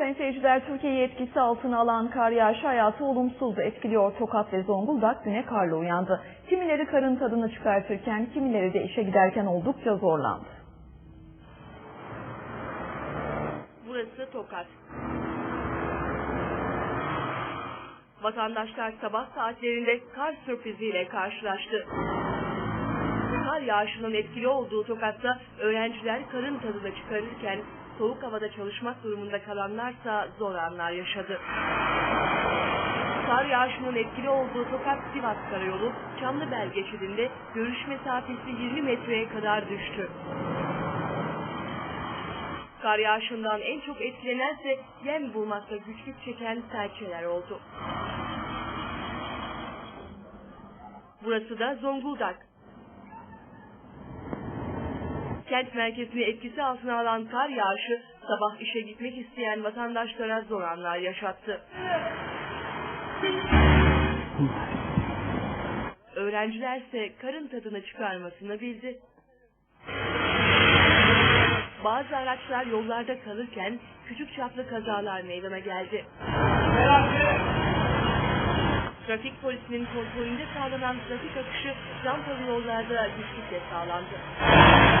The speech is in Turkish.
Sayın seyirciler, Türkiye'yi etkisi altına alan kar yağışı hayatı olumsuz etkiliyor. Tokat ve Zonguldak güne karla uyandı. Kimileri karın tadını çıkartırken, kimileri de işe giderken oldukça zorlandı. Burası Tokat. Vatandaşlar sabah saatlerinde kar sürpriziyle karşılaştı. Kar yağışının etkili olduğu Tokat'ta öğrenciler karın tadını çıkarırken soğuk havada çalışmak durumunda kalanlarsa zor anlar yaşadı. Kar yağışının etkili olduğu Tokat-Sivas Karayolu Çamlıbel geçidinde görüş mesafesi 20 metreye kadar düştü. Kar yağışından en çok etkilenense yem bulmakta güçlük çeken serçeler oldu. Burası da Zonguldak. Kent merkezini etkisi altına alan kar yağışı sabah işe gitmek isteyen vatandaşlara zor anlar yaşattı. Öğrencilerse karın tadını çıkarmasını bildi. Bazı araçlar yollarda kalırken küçük çaplı kazalar meydana geldi. Trafik polisinin kontrolünde sağlanan trafik akışı rampalı yollarda güçlükle sağlandı.